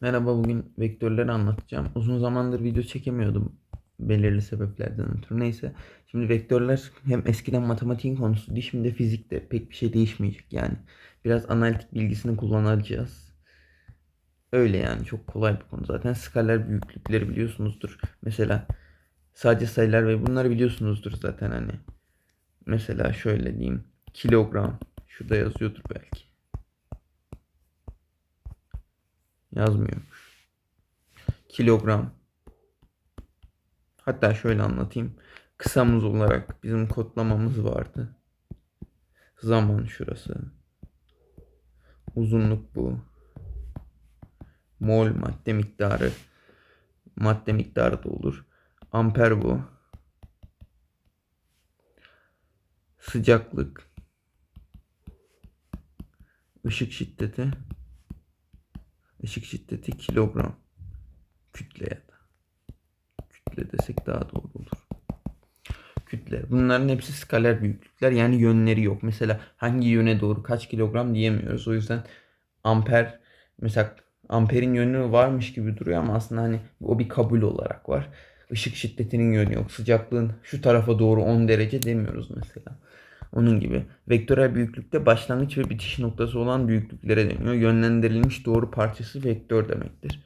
Merhaba bugün vektörleri anlatacağım. Uzun zamandır video çekemiyordum belirli sebeplerden ötürü. Neyse. Şimdi vektörler hem eskiden matematiğin konusuydu şimdi de fizikte pek bir şey değişmeyecek yani. Biraz analitik bilgisini kullanacağız. Öyle yani çok kolay bir konu zaten. Skaler büyüklükleri biliyorsunuzdur. Mesela sadece sayılar ve bunları biliyorsunuzdur zaten hani. Mesela şöyle diyeyim. Kilogram. Şurada yazıyordur belki. Yazmıyormuş. Kilogram. Hatta şöyle anlatayım. Kısamız olarak bizim kodlamamız vardı. Zaman şurası. Uzunluk bu. Mol madde miktarı. Madde miktarı da olur. Amper bu. Sıcaklık. Işık şiddeti. Işık şiddeti kilogram. Kütle ya da. Kütle desek daha doğru olur. Kütle. Bunların hepsi skaler büyüklükler. Yani yönleri yok. Mesela hangi yöne doğru kaç kilogram diyemiyoruz. O yüzden amper mesela amperin yönü varmış gibi duruyor ama aslında hani o bir kabul olarak var. Işık şiddetinin yönü yok. Sıcaklığın şu tarafa doğru 10 derece demiyoruz mesela. Onun gibi. Vektörel büyüklükte başlangıç ve bitiş noktası olan büyüklüklere deniyor. Yönlendirilmiş doğru parçası vektör demektir.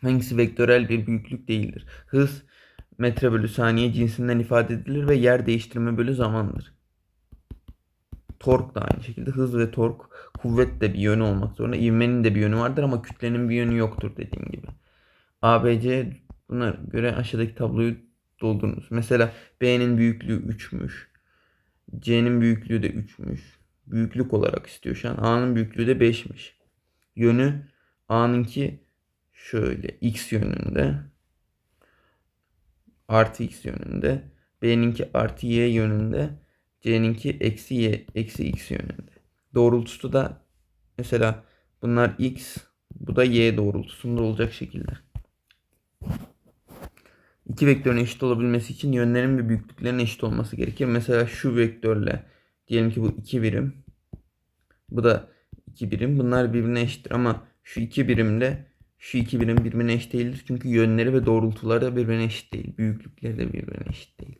Hangisi vektörel bir büyüklük değildir? Hız metre bölü saniye cinsinden ifade edilir ve yer değiştirme bölü zamandır. Tork da aynı şekilde. Hız ve tork kuvvet de bir yönü olmak zorunda. İvmenin de bir yönü vardır ama kütlenin bir yönü yoktur dediğim gibi. ABC buna göre aşağıdaki tabloyu doldurunuz. Mesela B'nin büyüklüğü 3'müş. C'nin büyüklüğü de 3'müş. Büyüklük olarak istiyor şu an. A'nın büyüklüğü de 5'miş. Yönü A'nınki şöyle x yönünde. Artı x yönünde. B'ninki artı y yönünde. C'ninki eksi y eksi x yönünde. Doğrultusu da mesela bunlar x bu da y doğrultusunda olacak şekilde. İki vektörün eşit olabilmesi için yönlerin ve büyüklüklerin eşit olması gerekir. Mesela şu vektörle diyelim ki bu iki birim. Bu da iki birim. Bunlar birbirine eşittir ama şu iki birimle şu iki birim birbirine eşit değildir. Çünkü yönleri ve doğrultuları da birbirine eşit değil. Büyüklükleri de birbirine eşit değil.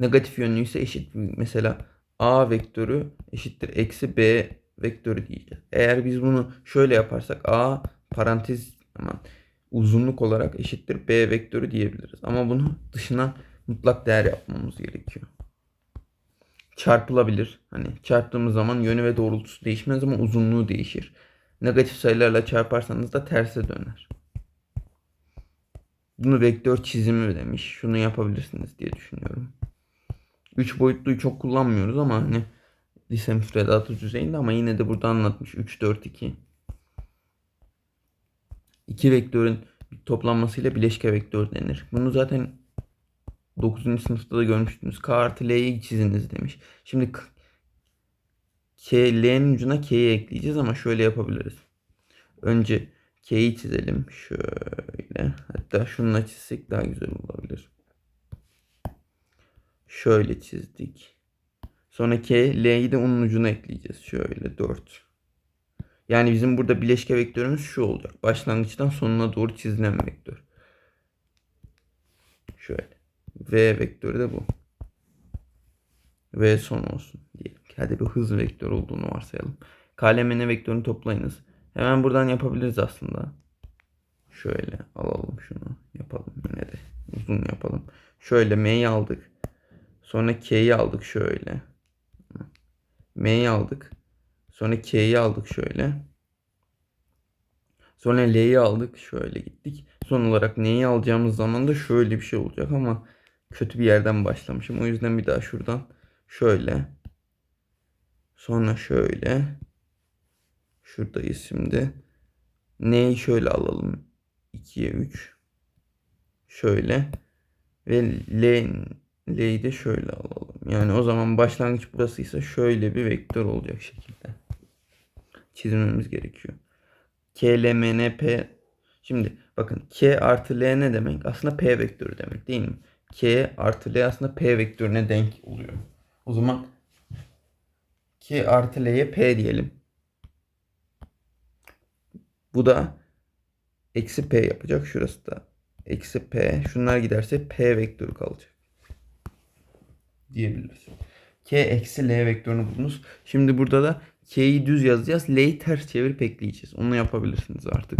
Negatif yönlü ise eşit. Mesela A vektörü eşittir eksi B vektörü diyeceğiz. Eğer biz bunu şöyle yaparsak A parantez aman uzunluk olarak eşittir B vektörü diyebiliriz. Ama bunu dışına mutlak değer yapmamız gerekiyor. Çarpılabilir. Hani çarptığımız zaman yönü ve doğrultusu değişmez ama uzunluğu değişir. Negatif sayılarla çarparsanız da terse döner. Bunu vektör çizimi demiş. Şunu yapabilirsiniz diye düşünüyorum. 3 boyutluyu çok kullanmıyoruz ama hani lise müfredatı düzeyinde ama yine de burada anlatmış 3 4 2 iki vektörün toplanmasıyla bileşke vektör denir. Bunu zaten 9. sınıfta da görmüştünüz. K artı L'yi çiziniz demiş. Şimdi K, L'nin ucuna K'yi ekleyeceğiz ama şöyle yapabiliriz. Önce K'yi çizelim. Şöyle. Hatta şununla çizsek daha güzel olabilir. Şöyle çizdik. Sonra K, L'yi de onun ucuna ekleyeceğiz. Şöyle 4. Yani bizim burada bileşke vektörümüz şu olacak. Başlangıçtan sonuna doğru çizilen vektör. Şöyle. V vektörü de bu. V son olsun diyelim. Hadi bir hız vektörü olduğunu varsayalım. KLMN vektörünü toplayınız. Hemen buradan yapabiliriz aslında. Şöyle alalım şunu. Yapalım yine de. Uzun yapalım. Şöyle M'yi aldık. Sonra K'yi aldık şöyle. M'yi aldık. Sonra K'yi aldık şöyle. Sonra L'yi aldık. Şöyle gittik. Son olarak neyi alacağımız zaman da şöyle bir şey olacak ama kötü bir yerden başlamışım. O yüzden bir daha şuradan şöyle. Sonra şöyle. Şuradayız şimdi. Neyi şöyle alalım. 2'ye 3. Şöyle. Ve L, L'yi de şöyle alalım. Yani o zaman başlangıç burasıysa şöyle bir vektör olacak şekilde çizmemiz gerekiyor. K, L, M, N, P. Şimdi bakın K artı L ne demek? Aslında P vektörü demek değil mi? K artı L aslında P vektörüne denk oluyor. O zaman K artı L'ye P diyelim. Bu da eksi P yapacak. Şurası da eksi P. Şunlar giderse P vektörü kalacak. Diyebiliriz. K eksi L vektörünü buldunuz. Şimdi burada da K'yi düz yazacağız. L'yi ters çevirip ekleyeceğiz. Onu yapabilirsiniz artık.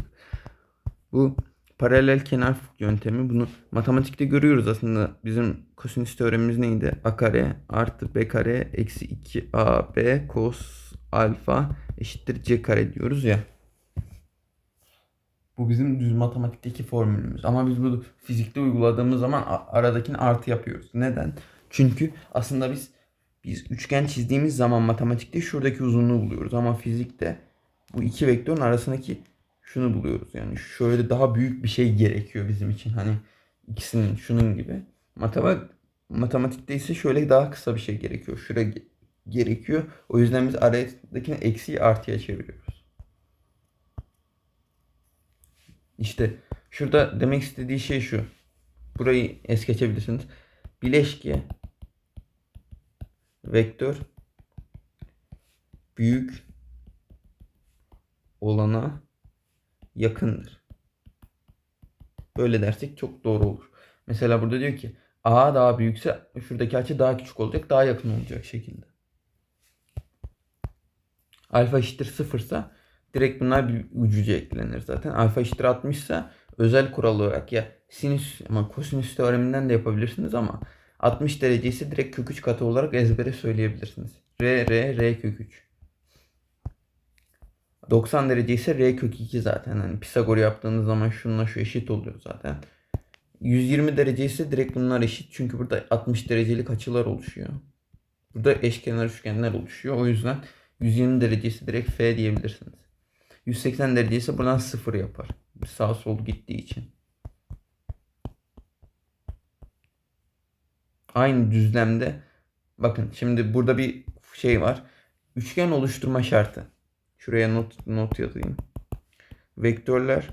Bu paralel kenar yöntemi. Bunu matematikte görüyoruz aslında. Bizim kosinüs teoremimiz neydi? A kare artı B kare eksi 2 AB cos alfa eşittir C kare diyoruz ya. Bu bizim düz matematikteki formülümüz. Ama biz bunu fizikte uyguladığımız zaman a- aradakini artı yapıyoruz. Neden? Çünkü aslında biz biz üçgen çizdiğimiz zaman matematikte şuradaki uzunluğu buluyoruz. Ama fizikte bu iki vektörün arasındaki şunu buluyoruz. Yani şöyle daha büyük bir şey gerekiyor bizim için. Hani ikisinin şunun gibi. Matematik matematikte ise şöyle daha kısa bir şey gerekiyor. Şuraya ge- gerekiyor. O yüzden biz aradakini eksiği artıya çeviriyoruz. İşte şurada demek istediği şey şu. Burayı es geçebilirsiniz. Bileşke vektör büyük olana yakındır. Böyle dersek çok doğru olur. Mesela burada diyor ki A daha büyükse şuradaki açı daha küçük olacak, daha yakın olacak şekilde. Alfa eşittir sıfırsa direkt bunlar bir ucuca eklenir zaten. Alfa eşittir 60 ise özel kural olarak ya sinüs ama kosinüs teoreminden de yapabilirsiniz ama 60 derece ise direkt kök 3 katı olarak ezbere söyleyebilirsiniz. R, R, R kök 3. 90 derece ise R kök 2 zaten. Hani Pisagor yaptığınız zaman şununla şu eşit oluyor zaten. 120 derece ise direkt bunlar eşit. Çünkü burada 60 derecelik açılar oluşuyor. Burada eşkenar üçgenler oluşuyor. O yüzden 120 derece ise direkt F diyebilirsiniz. 180 derece ise buradan 0 yapar. Sağ sol gittiği için. Aynı düzlemde bakın şimdi burada bir şey var. Üçgen oluşturma şartı. Şuraya not not yazayım. Vektörler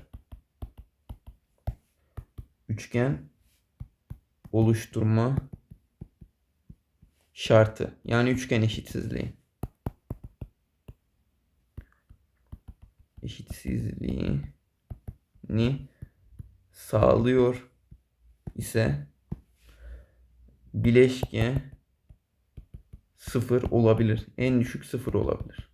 üçgen oluşturma şartı. Yani üçgen eşitsizliği. Eşitsizliğini sağlıyor ise bileşke sıfır olabilir. En düşük sıfır olabilir.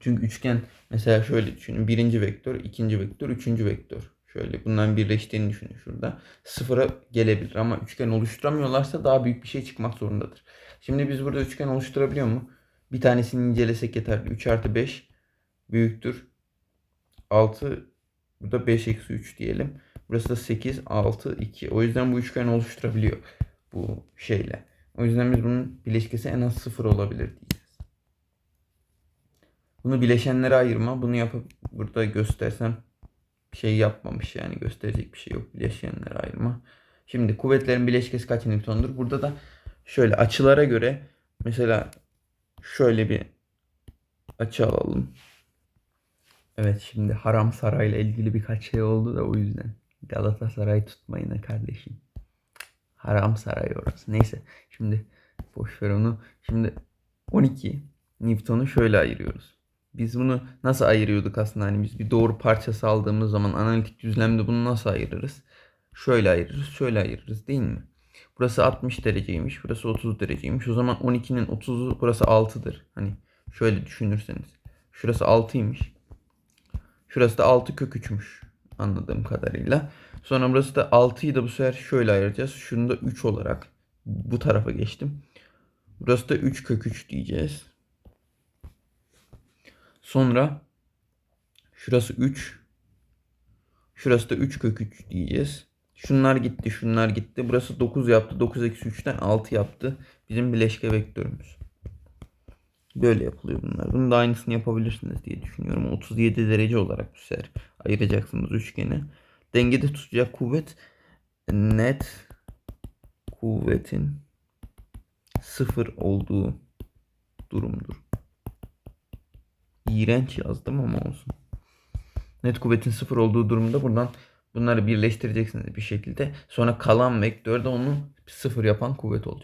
Çünkü üçgen mesela şöyle düşünün. Birinci vektör, ikinci vektör, üçüncü vektör. Şöyle bunların birleştiğini düşünün şurada. Sıfıra gelebilir ama üçgen oluşturamıyorlarsa daha büyük bir şey çıkmak zorundadır. Şimdi biz burada üçgen oluşturabiliyor mu? Bir tanesini incelesek yeterli. 3 artı 5 büyüktür. 6 burada 5 eksi 3 diyelim. Burası da 8, 6, 2. O yüzden bu üçgen oluşturabiliyor bu şeyle. O yüzden biz bunun bileşkesi en az 0 olabilir diyeceğiz. Bunu bileşenlere ayırma. Bunu yapıp burada göstersem bir şey yapmamış yani gösterecek bir şey yok. Bileşenlere ayırma. Şimdi kuvvetlerin bileşkesi kaç Newton'dur? Burada da şöyle açılara göre mesela şöyle bir açı alalım. Evet şimdi Haram Saray'la ilgili birkaç şey oldu da o yüzden. Galatasaray tutmayın kardeşim. Haram Saray orası. Neyse şimdi boş ver onu. Şimdi 12 Newton'u şöyle ayırıyoruz. Biz bunu nasıl ayırıyorduk aslında? Hani biz bir doğru parçası aldığımız zaman analitik düzlemde bunu nasıl ayırırız? Şöyle ayırırız, şöyle ayırırız değil mi? Burası 60 dereceymiş, burası 30 dereceymiş. O zaman 12'nin 30'u burası 6'dır. Hani şöyle düşünürseniz. Şurası 6'ymış. Şurası da 6 kök 3'müş anladığım kadarıyla. Sonra burası da 6'yı da bu sefer şöyle ayıracağız. Şunu da 3 olarak bu tarafa geçtim. Burası da 3 kök 3 diyeceğiz. Sonra şurası 3. Şurası da 3 kök 3 diyeceğiz. Şunlar gitti, şunlar gitti. Burası 9 yaptı. 9 eksi 3'ten 6 yaptı. Bizim bileşke vektörümüz. Böyle yapılıyor bunlar. Bunun da aynısını yapabilirsiniz diye düşünüyorum. 37 derece olarak bu sefer ayıracaksınız üçgeni. Dengede tutacak kuvvet net kuvvetin sıfır olduğu durumdur. İğrenç yazdım ama olsun. Net kuvvetin sıfır olduğu durumda buradan bunları birleştireceksiniz bir şekilde. Sonra kalan vektörde onu sıfır yapan kuvvet olacak.